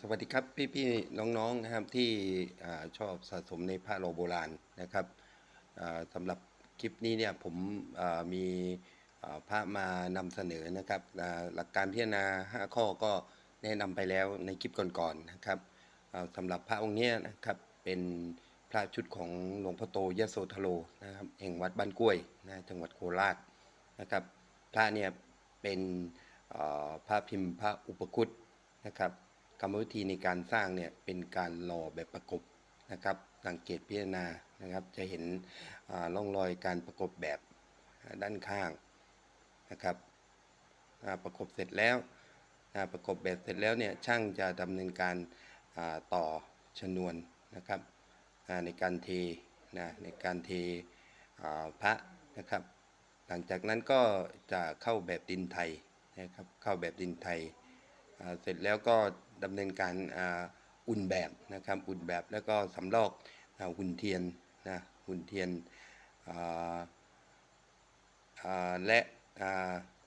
สวัสดีครับพี่ๆน้องๆนะครับที่อชอบสะสมในพระโลโบราณนะครับสำหรับคลิปนี้เนี่ยผมมีพระมานำเสนอนะครับหลักการพิจารณา 5 ข้อก็แนะนำไปแล้วในคลิปก่อนๆนะครับสำหรับพระองค์เนี้ยนะครับเป็นพระชุดของหลวงพ่อโตยโสธโลนะครับแห่งวัดบ้านกล้วยนะจังหวัดโคราชนะครับพระเนี่ยเป็นพระพิมพ์พระอุปคุตนะครับ กรรมวิธีในการสร้างเนี่ยเป็นการหล่อแบบประกบนะครับ สังเกตพิจารณานะครับ จะเห็นอ่าร่องรอยการประกบแบบด้านข้างนะครับประกบเสร็จแล้วประกบแบบเสร็จแล้วเนี่ยช่างจะดำเนินการาต่อชนวนนะครับในการเทนะในการเทพระนะครับ หลังจากนั้นก็จะเข้าแบบดินไทยนะครับเข้าแบบดินไทยเสร็จแล้วก็ ดำเนินการอุ่นแบบนะครับอุ่นแบบแล้วก็สำลอกหุ่นเทียนนะหุ่นเทียนและ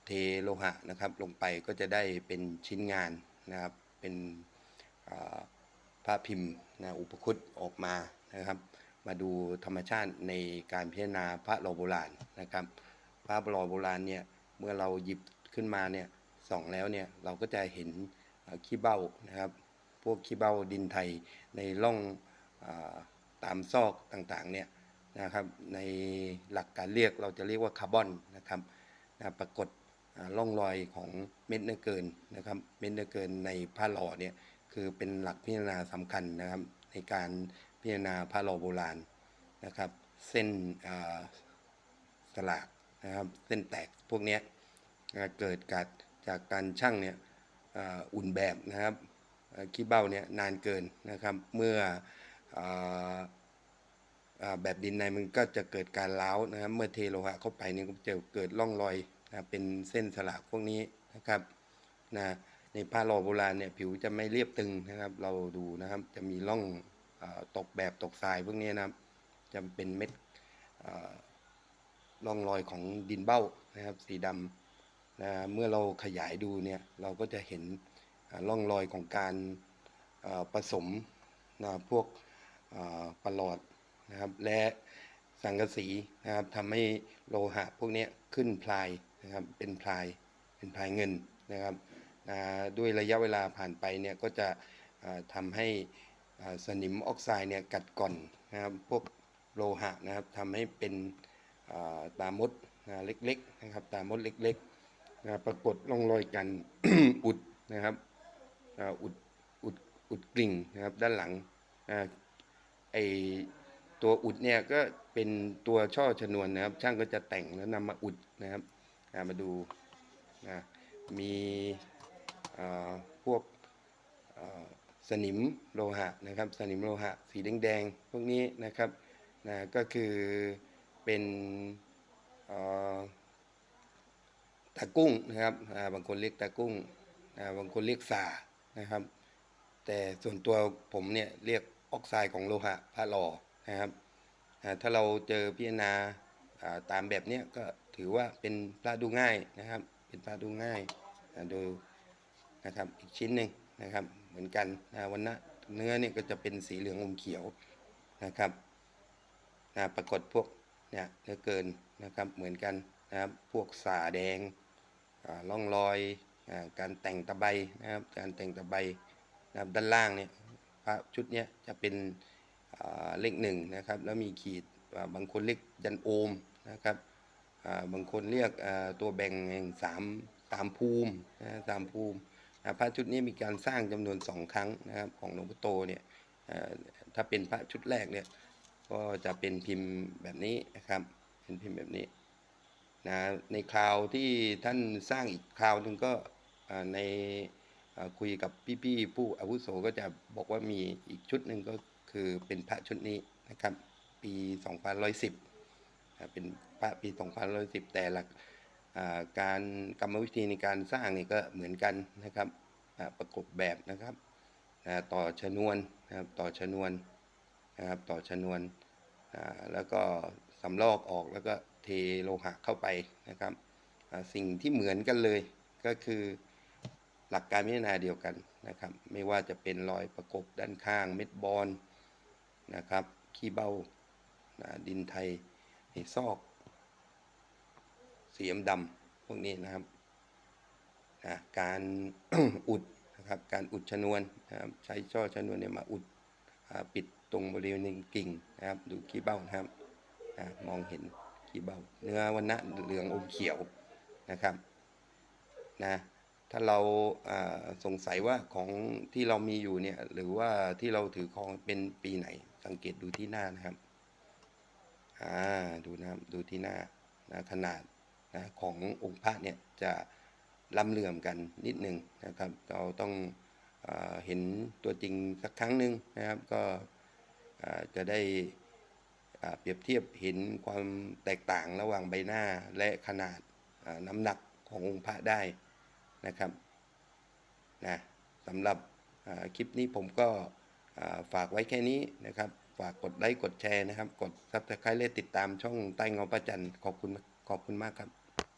เทโลหะนะครับลงไปก็จะได้เป็นชิ้นงานนะครับเป็นอ่าพระพิมพ์นะอุปคุตออกมานะครับ มาดูธรรมชาติในการพิจารณาพระโลโบราณนะครับ พระโลโบราณเนี่ยเมื่อเราหยิบขึ้นมาเนี่ยส่องแล้วเนี่ยเราก็จะเห็น ขี้เบ้านะครับ พวกขี้เบ้าดินไทยในร่องอตามซอกต่างๆเนี่ยนะครับในหลักการเรียกเราจะเรียกว่าคาร์บอนนะครับนะปรากฏร่องรอยของเม็ดเนื้อเกินนะครับเม็ดเนื้อเกินในผ้าหล่อเนี่ยคือเป็นหลักพิจารณาสำคัญนะครับ ในการพิจารณาผ้าหล่อโบราณนะครับ เส้นสลากนะครับเส้นแตกพวกนี้เกิดการจากการช่างเนี่ย อุ่นแบบนะครับขี้เบ้าเนี่ยนานเกินนะครับ เมื่อแบบดินในมันก็จะเกิดการร้าวนะครับ เมื่อเทโลหะเข้าไปเนี่ยก็จะเกิดร่องรอยนะเป็นเส้นสลากพวกนี้นะครับนะในผ้าหล่อโบราณเนี่ยผิวจะไม่เรียบตึงนะครับ เราดูนะครับจะมีร่องอตกแบบตกทรายพวกนี้นะครับจะเป็นเม็ดร่องรอยของดินเบ้านะครับ สีดำ นะเมื่อเราขยายดูเนี่ยเราก็จะเห็นร่องรอยของการผสมนะพวกประหลอดนะครับและสังกะสีนะครับทำให้โลหะพวกนี้ขึ้นพลายนะครับเป็นพลายเป็นพลายเงินนะครับอ่าด้วยระยะเวลาผ่านไปเนี่ยก็จะอ่าทำให้สนิมออกไซด์เนี่ยกัดก่อนนะครับพวกโลหะนะครับทำให้เป็นตามดเล็กๆนะครับตามดเล็กๆ นะปรากฏร่องรอยกันอุดนะครับอุดอุดอุดกลิ่งนะครับด้านหลังอไอตัวอุดเนี่ยก็เป็นตัวช่อชนวนนะครับ ช่างก็จะแต่งแล้วนำมาอุดนะครับมาดูนะมีพวกสนิมโลหะนะครับ สนิมโลหะ สีแดงๆพวกนี้นะครับนะก็คือเป็น ตากุ้งนะครับบางคนเรียกตากุ้งบางคนเรียกสานะครับ แต่ส่วนตัวผมเนี่ยเรียกออกไซด์ของโลหะพระหล่อนะครับถ้าเราเจอพิจารณาตามแบบเนี้ยก็ถือว่าเป็นพระดูง่ายนะครับ เป็นพระดูง่ายดูนะครับอีกชิ้นหนึ่งนะครับเหมือนกันนะวันนะเนื้อเนี่ยก็จะเป็นสีเหลืองอมเขียวนะครับนะปรากฏพวกเนี่ยเนื้อเกินนะครับเหมือนกันนะครับพวกสาแดง ร่องรอยอการแต่งตะไบนะครับ การแต่งตะไบนะครับด้านล่างเนี่ยพระชุดเนี้ยจะเป็นเลขหนึ่งนะครับ แล้วมีขีดบางคนเรียกยันโอมนะครับบางคนเรียกตัวแบ่งแห่งสามสามภูมินะสามภูมิพระชุดนี้มีการสร้างจำนวนสองครั้งนะครับของหลวงพ่อโตเนี่ยถ้าเป็นพระชุดแรกเนี่ยก็จะเป็นพิมพ์แบบนี้นะครับ เป็นพิมพ์แบบนี้ นะในคราวที่ท่านสร้างอีกคราวหนึ่งก็ในคุยกับพี่ๆผู้อาวุโสก็จะบอกว่ามีอีกชุดหนึ่งก็คือเป็นพระชุดนี้นะครับปี2110อ่าเป็นพระปี2110 แต่หลักอ่าการกรรมวิธีในการสร้างนี่ก็เหมือนกันนะครับประกบแบบนะครับต่อชนวนนะครับต่อชนวนนะครับต่อชนวน แล้วก็สำลอกออกแล้วก็เทโลหะเข้าไปนะครับสิ่งที่เหมือนกันเลยก็คือหลักการพิจารณาเดียวกันนะครับ ไม่ว่าจะเป็นรอยประกบด้านข้างเม็ดบอลนะครับขี้เบ้าดินไทยซอก สีดำพวกนี้นะครับนะการอุดนะครับการอุดชนวนนะครับใช้ช่อชนวนเนี่ยมาอุดอปิด ตรงบริเวณกิ่งนะครับ ดูขี้เบ้านะครับนะมองเห็นขี้เบ้า เนื้อวันนะเหลืองอมเขียวนะครับนะถ้าเราสงสัยว่าของที่เรามีอยู่เนี่ยหรือว่าที่เราถือครองเป็นปีไหน สังเกตดูที่หน้านะครับอ่าดูนะครับดูที่หน้านะขนาดนะขององค์พระเนี่ยจะล้ำเหลื่อมกันนิดหนึ่งนะครับ เราต้องเอเห็นตัวจริงสักครั้งหนึ่งนะครับก็ จะได้เปรียบเทียบเห็นความแตกต่างระหว่างใบหน้าและขนาดน้ำหนักขององค์พระได้นะครับนะสำหรับคลิปนี้ผมก็ฝากไว้แค่นี้นะครับ ฝากกดไลค์กดแชร์นะครับ กดซับสไครต์และติดตามช่องใต้เงาประจันขอบคุณขอบคุณมากครับ